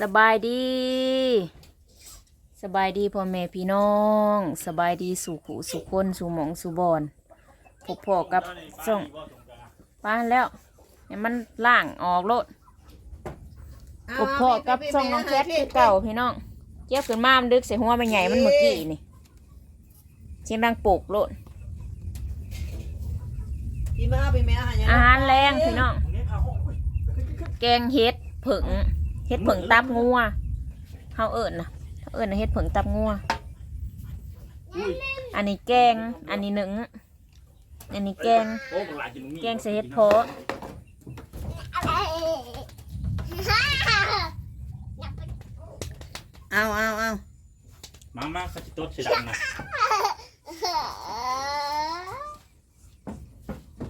สบายดี สบายดีพ่อแม่พี่น้อง สบายดีสู่ขู่สู่คนสู่หมองสู่บอนพบพ่อกับส่งป้านแล้วให้มันล่างออกโลดพบพ่อกับส่งน้องแคทคือเก่าพี่น้องเจ็บขึ้นมามันดึกใส่หัวไปใหญ่มันเมื่อกี้นี่เสียงดังปลุกโลดพี่มาเอาไปแม่อาหารยังอาหารแรงพี่น้อง แกงเห็ดผึ่ง เห็ดผึ่งตับงัวเฮาเอิญนะเฮาเอิญนะเห็ดผึ่งตับงัว อันนี้แกง อันนี้หนึ่ง อันนี้แกง แกงใส่เห็ดเพาะเอาเอาเอามามาสจิตโตสีดำนะ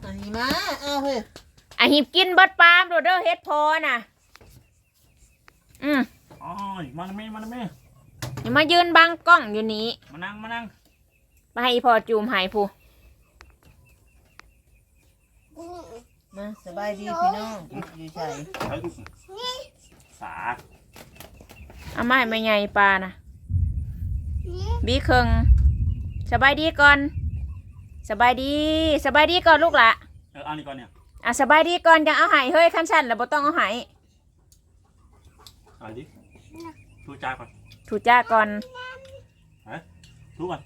อันนี้มา เอาเฮ้ยอะหิบกินเบิดปาล์มโดดเด้อเห็ดเพอน่ะ อืมอ๋อมาแม่มาแม่อย่ามายืนบังกล้องอยู่นี้มานั่งมานั่งไปให้อีพอจูมใหายผู้มาสบายดีพี่น้องอยู่ใส่สาเอามาให้แม่ใหญ่ปลานะบีเคิงสบายดีก่อน สบายดี สบายดีก่อนลูกละเออเอานี่ก่อนเนี่ย อะสบายดีก่อนจังเอาใหายเฮ้ยขั้นสั้นแล้วบ่ต้องเอาใหาย เอาดิทูจ้าก่อนถูจ้าก่อน ทูก่อน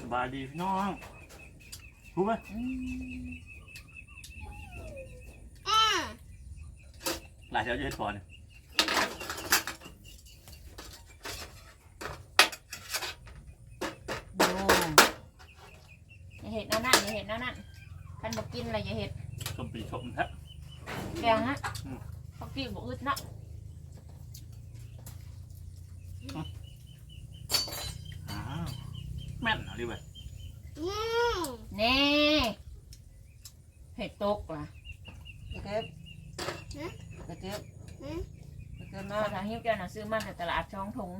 สบายดีพี่น้องทูไปหลายเช้าจะเห็ดพอเนี่ยโอ้อย่าเห็ดนั่นนั่นอย่าเห็ดนั่นนั่นคันบอกกินอะไรอย่าเห็ด ชมปีชมแท้แกงฮะ อืมเขา กินบอกอึดเนาะอ้าวแม่นเอาดิเว้ยแน่เห็ดตกล่ะตะเก็บตะเก็บตะเก็บมาทางหิ้วเจ้าน่ะซื้อมาจากตลาดช่องทง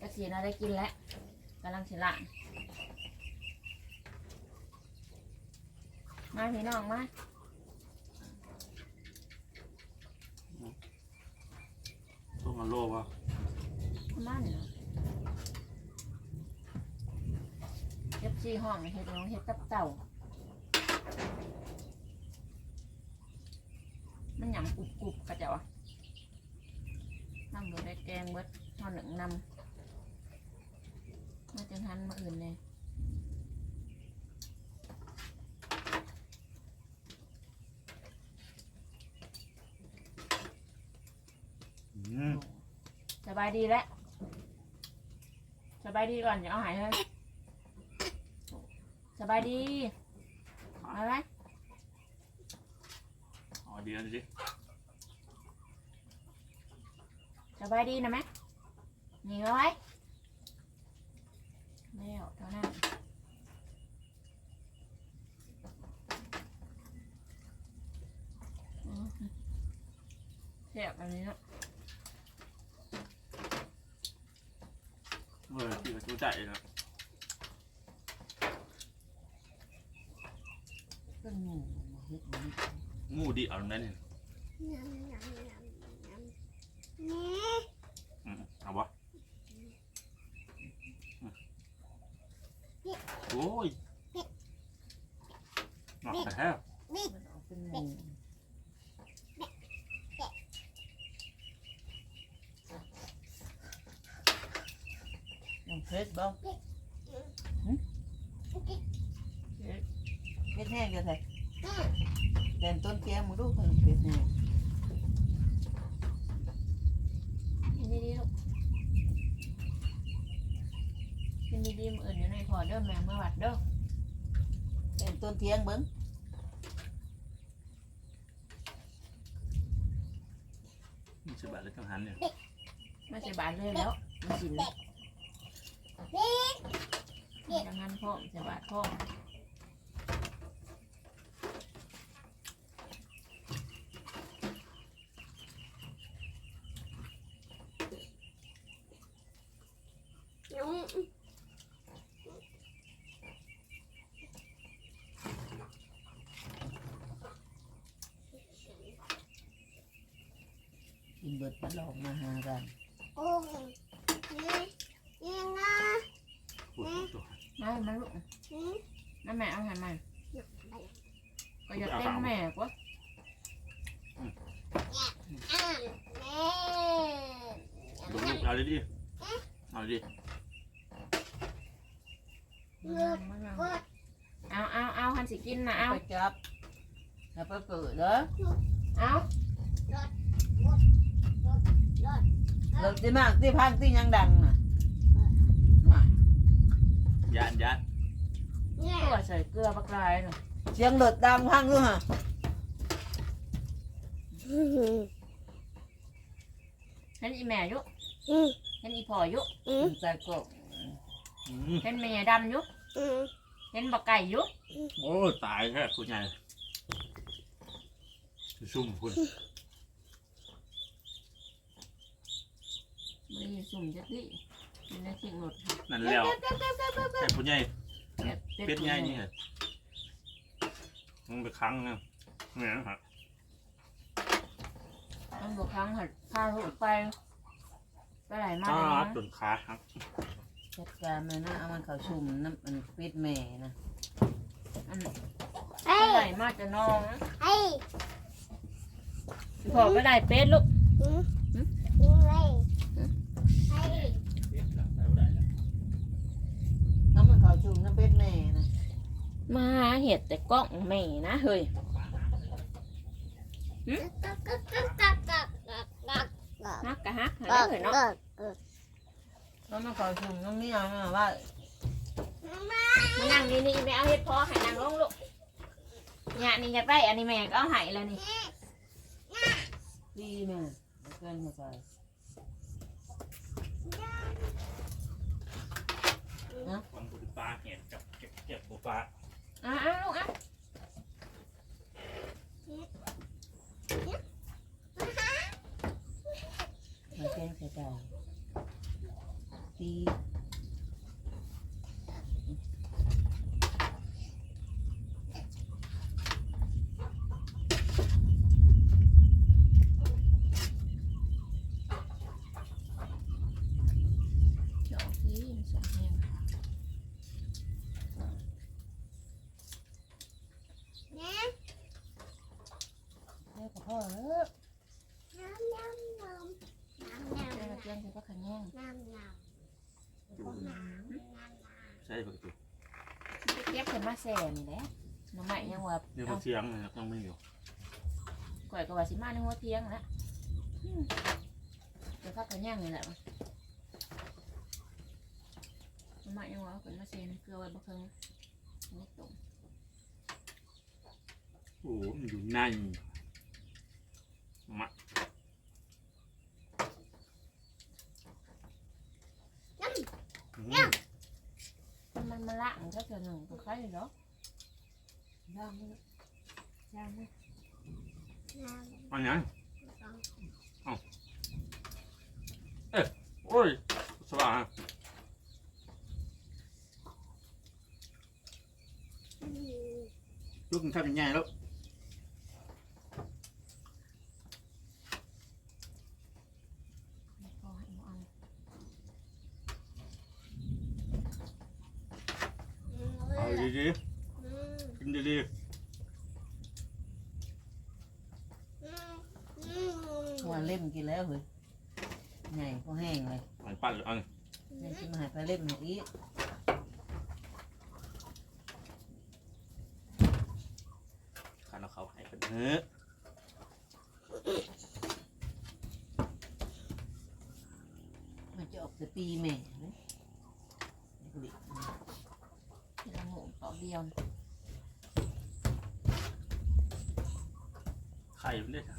กระเสียน่าได้กินแล้วกำลังสิละมาพี่น้องมา ต้อง มาโลวะมันเฮ็ดซีห้องเฮ็ดน้องเฮ็ดตับเต่า มันหยำกรุบกรุบกระเจ้าอะน้ำเบิดได้แกงเบิดทอดหนึ่งนำมาจังทันมาอื่นเลย บายดีแล้วสบายดีก่อนอย่าเอาหายเลยสบายดีมาไหมเอาเดียวดิสบายดีนะแม่นี่เอาไว้แล้วเท่านั้นอืมแซ่บอันนี้เนาะ เออที่ก ระจูใจนะเป็นหมูเฮ็ดมันงูดีเอาตรงนั้นเนี่ยอืมเอาวะอืมโอ้ยหนักแต่แท้ มันออกเป็นหมู น้องเพชรบ้างเพชรแห้งจะไงแดนต้นแก้มมึงดูคนเพชรแห้งกินดีๆลูกกินดีๆมืออื่นอยู่ในพอเด้อแม่เมื่อวัดเด้อแดนต้นเทียงเบิ้งมีสิบบาทเลยกังหันเนี่ยไม่ใช่บาทเลยแล้วมันสินมี ดังนั้นพ่อจะบาดพ่อกินเบิดมาลอกมาหากัน มามาลูกน้าแม่เอาให้มันก็อยากเต้นแม่กว่าดูลูกเอาดิดิเอาดิเอาเอาเอาหันสิกินนะเอาไปจับแล้วไปเปิดเด้อเอาเราที่มากที่พังที่ยังดังน่ะ ยานยานตัวใส่เกลือปลากรายเนาะเสียงรถดังพังด้วยฮะเห็นอีแม่อยุเห็นอีพ่ออยุใส่กบอืมเห็นแม่ดำอยุเห็นบักไก่อยุโอ้ตายแค่คุณใหญ่ซุ่มคุณมันอยู่สุ่มจักดิ มันได้ทิ้งรถนั่นแล้วแค่คุณใหญ่แบบเป็ดใหญ่นี่เหรอมึงไปครั้งนะเนี่ยนะครับมันบอกครั้งหัดพาลูกไปไปไหนมาอ้าเลยวจนะนขาครับจัดการมันนะเอามันเข้าชุ่มน้ำมันปิดแม่นะอันไปไหนมาจะน้องพี่พ่อไปไหนเป็ดลูกเอามันเขาชุมน้ำเปิดแม่นะมาเห็ดแต่กล้องแม่นะเฮ้ยฮักกะฮักหาได้เลยเนาะเอามันเข้าชุมน้ำนี่เอามาว่ามานั่งนี่นี่แม่เอาเห็ดพอให้นั่งลงลูกเนี่ยนี่อยากได้อันนี้แม่ก็เอาให้แล้วนี่ดีแม่เกินเข้าไปวันบุ ปลาเห็ดกับเก็บเก็บบุปลาอะอะลูกอะมาแกงใส่ใจดีเดี๋ยวที่สองแห้ง แม่กับพ่อเออ เดี๋ยวเราเตรียมจะก็ขันแห้ง ใช่ปกติเทียบขึ้นมาแซ่นี่แหละน้องใหม่ยังว่าเดี๋ยวเอามันเสียงนะครับต้องไม่อยู่ก่อยกับว่าสิมาในหัวเทียงนะอืมเดี๋ยวพักขันแห้งนี่แหละน้องใหม่ยังว่าเอาขึ้นมาแซ่นี่เกลือไว้บ่เคิงนี่ตรงโอ้โหมันอยู่ในมะอืม มัน มันมาละมันก็เจอหนึ่งตัวใครเหรอย่างนี่ย่างนะอันยังเอาเอ๊ะโอ้ยสว่างอะลูกมันทำยังไงแล้ว พอให้หนูเอา เอาดีๆกินดีวันเล่มกินแล้วเฮ้ยใหญ่ก็แห้งเลยๆมันปั้นเลยเอันแม่ชิมหายไปเล่มหน่อยอีกขันเอาเขาให้เป็นเนื้อมันจะออกแต่ปีแม่เลยเด็ก ทีละหมูเปล่าเดียว ไข่ มันได้ค่ะ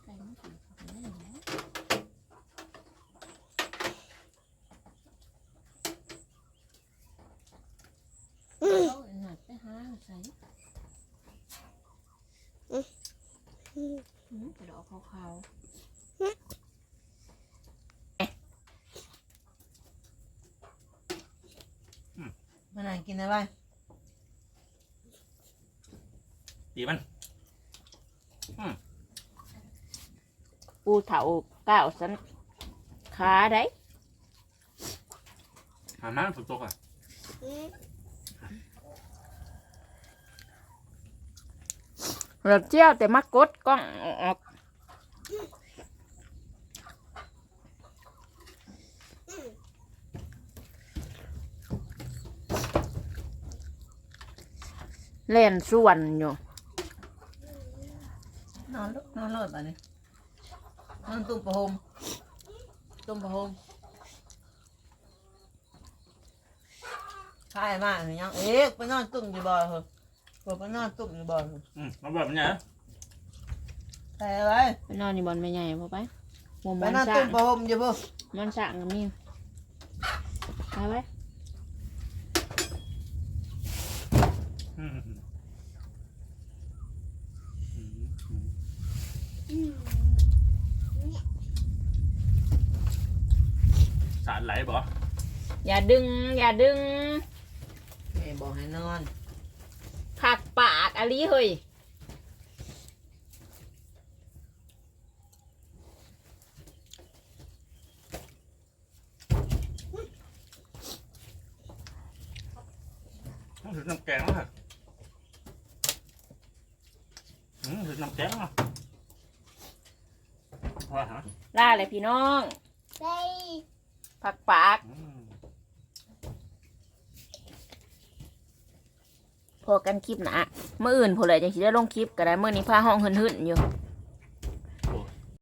ใครไม่กินเขาไม่ได้นะเอาหนักไปหาใส่อืมกระดอกขาวมันนั่งกินอะไรตีมันอืม ปูเถาก้าวสันขาได้หามาฝนตกอะเราเจียวแต่มากดกล้องออกเล่นส่วนอยู่นอนลูกนอนรอดป่ะนี่น อนตุ้มประหมตุ้มประหมใช่มากเลยยังเอ๊ะไปนอนตุ้มอยู่บ่อยเหรอผมไปนอนตุ้มอยู่บ่อยเหรออืมมาแบบนี้นะแต่อะไรไปนอนอยู่บอนไม่ใหญ่พอไปหมุมไปมันนอนสร้าตุ้งมประหมอยู่บ่มันสร้างกับมีไปไว้ อืมอืมอืม สารไหลบ่อย่าดึง อย่าดึงแม่บอกให้นอนผักปากอะลีเฮ้ยต้องถือน้ำแกงแล้วค่ะอืมถือน้ำแกงอะว่าฮะ ล่าเลยพี่น้อง ผักปากพอกันคลิปนะเมื่ออื่นพอเลยจังสิได้ลงคลิปก็ได้เมื่อนี้พาห้องหึ่นๆอยู่